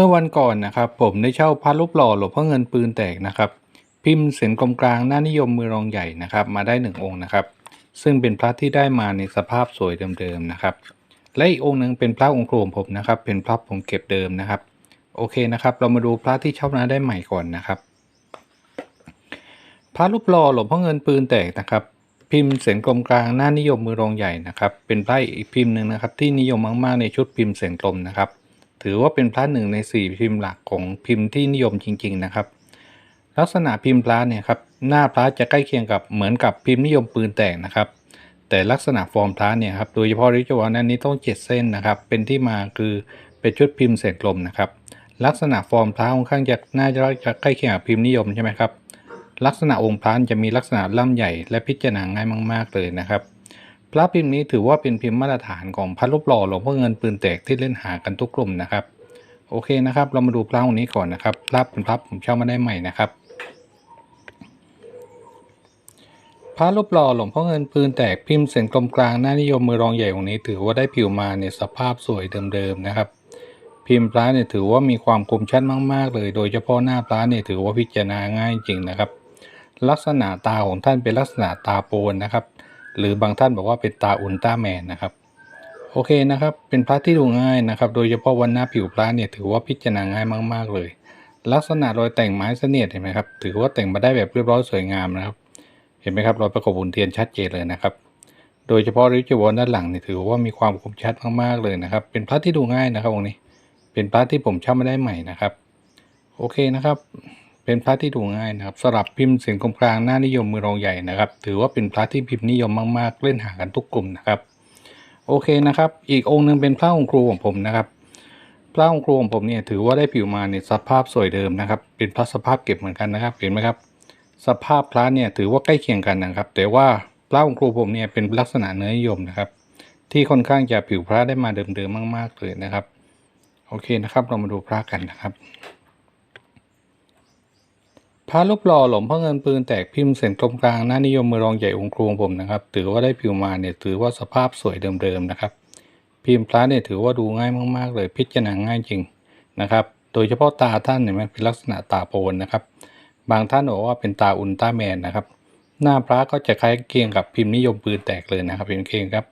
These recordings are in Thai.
มื่อวันก่อนนะครับผมได้เช่าพระรูปหล่อหลวงพ่อเงินปืนแตกนะครับ พิมพ์เสียนกลมกลางหน้านิยมมือรองใหญ่นะครับ มาได้หนึ่งองค์นะครับ ซึ่งเป็นพระที่ได้มาในสภาพสวยเดิมๆนะครับ และอีกองค์หนึ่งเป็นพระองค์ครงผมนะครับ เป็นพระผมเก็บเดิมนะครับ โอเคนะครับ เรามาดูพระที่เช่ามาได้ใหม่ก่อนนะครับพระรูปหล่อหลวงพ่อเงินปืนแตกนะครับ พิมพ์เสียงกลมกลางหน้านิยมมือรองใหญ่นะครับ เป็นพระอีกพิมพ์หนึ่งนะครับ ที่นิยมมากๆในชุดพิมพ์เสียงกลมนะครับ ถือว่าเป็นพระหนึ่งในสี่พิมพ์หลักของพิมพ์ที่นิยมจริง ๆ นะครับ ลักษณะพิมพ์พระเนี่ยครับหน้าพระจะใกล้เคียงกับเหมือนกับพิมพ์นิยมปืนแตกนะครับ แต่ลักษณะฟอร์มพระเนี่ยครับโดยเฉพาะริจวานอันนี้ต้องเจ็ดเส้นนะครับ เป็นที่มาคือเป็นชุดพิมพ์เศษกลมนะครับ ลักษณะฟอร์มพระค่อนข้างจะน่าจะจะใกล้เคียงกับพิมพ์นิยมใช่ไหมครับลักษณะองค์พระจะมีลักษณะล่ำใหญ่และพิจารณาง่ายมาก ๆ เลยนะครับ พระพิมพ์นี้ถือว่าเป็นพิมพ์มาตรฐานของพระรูปหล่อหลวงพ่อเงินปืนแตกที่เล่นหากันทุกกลุ่มนะครับ โอเคนะครับ เรามาดูพระองค์นี้ก่อนนะครับพระเป็นพระผมเช่ามาได้ใหม่นะครับพระรูปหล่อหลวงพ่อเงินปืนแตกพิมพ์เส้นกลมกลางหน้านิยมมือรองใหญ่องค์นี้ ถือว่าได้ผิวมาในสภาพสวยเดิมๆนะครับ พิมพ์พระเนี่ยถือว่ามีความคมชัดมากๆ เลย โดยเฉพาะหน้าพระเนี่ยถือว่าพิจารณาง่ายจริงนะครับ ลักษณะตาของท่านเป็นลักษณะตาโปนนะครับ หรือบางท่านบอกว่าเป็นตาอุลตร้าแมนนะครับ โอเคนะครับ เป็นพระที่ดูง่ายนะครับ โดยเฉพาะวันหน้าผิวพระเนี่ยถือว่าพิจารณาง่ายมาก ๆ เลย ลักษณะรอยแต่งไม้เสนียดเห็นไหมครับ ถือว่าแต่งมาได้แบบเรียบร้อยสวยงามนะครับ เห็นไหมครับรอยประกบหุ่นเทียนชัดเจนเลยนะครับ โดยเฉพาะริจวรด้านหลังเนี่ยถือว่ามีความคมชัดมากๆเลยนะครับ เป็นพระที่ดูง่ายนะครับองค์นี้ เป็นพระที่ผมเช่ามาได้ใหม่นะครับ โอเคนะครับ เป็นพระที่ดูง่ายนะครับสลับพิมพ์เสียงกลมกลางหน้านิยมมือรองใหญ่นะครับ ถือว่าเป็นพระที่พิมพ์นิยมมากๆ เล่นหากันทุกกลุ่มนะครับ โอเคนะครับ อีกองค์หนึ่งเป็นพระองค์ครูของผมนะครับพระองค์ครูของผมเนี่ยถือว่าได้ผิวมาในสภาพสวยเดิมนะครับ เป็นพระสภาพเก็บเหมือนกันนะครับ เห็นไหมครับ สภาพพระเนี่ยถือว่าใกล้เคียงกันนะครับ แต่ว่าพระองค์ครูผมเนี่ยเป็นลักษณะเนื้อนิยมนะครับ ที่ค่อนข้างจะผิวพระได้มาเดิมๆมาก ๆเลยนะครับ โอเคนะครับ เรามาดูพระกันนะครับ พระรูปหล่อหลวงพ่อเงินปืนแตกพิมพ์เส้นกลมกลางหน้านิยมมือรองใหญ่องค์ครูของผมนะครับ ถือว่าได้ผิวมาเนี่ยถือว่าสภาพสวยเดิมๆนะครับ พิมพ์พระเนี่ยถือว่าดูง่ายมากๆ เลยพิจารณาง่ายจริงนะครับ โดยเฉพาะตาท่านเนี่ยมันเป็นลักษณะตาโปนนะครับ บางท่านบอกว่าเป็นตาอุลตร้าแมนนะครับ หน้าพระก็จะคล้ายเคียงกับพิมพ์นิยมปืนแตกเลยนะครับเป็นเคียงครับ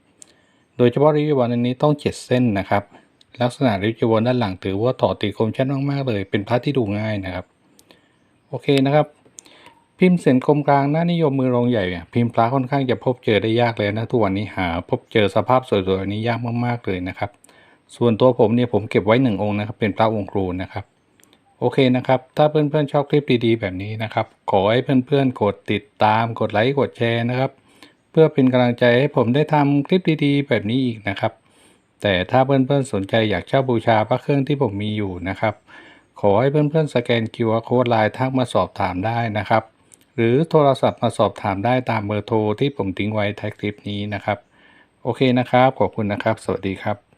โดยเฉพาะริบวันอันนี้ต้องเจ็ดเส้นนะครับ ลักษณะริบวันด้านหลังถือว่าต่อตีคมชัดมากๆเลย เป็นพระที่ดูง่ายนะครับ โอเคนะครับ พิมพ์เส้นคมกลางหน้านิยมมือรองใหญ่เนี่ยพิมพ์พระค่อนข้างจะพบเจอได้ยากเลยนะทุกวันนี้หา พบเจอสภาพสวยๆนี้ยากมากๆเลยนะครับ ส่วนตัวผมเนี่ยผมเก็บไว้หนึ่งองค์นะครับ เป็นพระองค์ครูนะครับโอเคนะครับ ถ้าเพื่อนๆชอบคลิปดีๆแบบนี้นะครับ ขอให้เพื่อนๆ กดติดตาม กดไลค์ กดแชร์นะครับ เพื่อเป็นกำลังใจให้ผมได้ทำคลิปดีๆ แบบนี้อีกนะครับ แต่ถ้าเพื่อนๆสนใจอยากเช่าบูชาพระเครื่องที่ผมมีอยู่นะครับ ขอให้เพื่อนๆสแกน QR Code ไลน์ทักมาสอบถามได้นะครับ หรือโทรศัพท์มาสอบถามได้ตามเบอร์โทรที่ผมทิ้งไว้ท้ายคลิปนี้นะครับ โอเคนะครับ ขอบคุณนะครับ สวัสดีครับ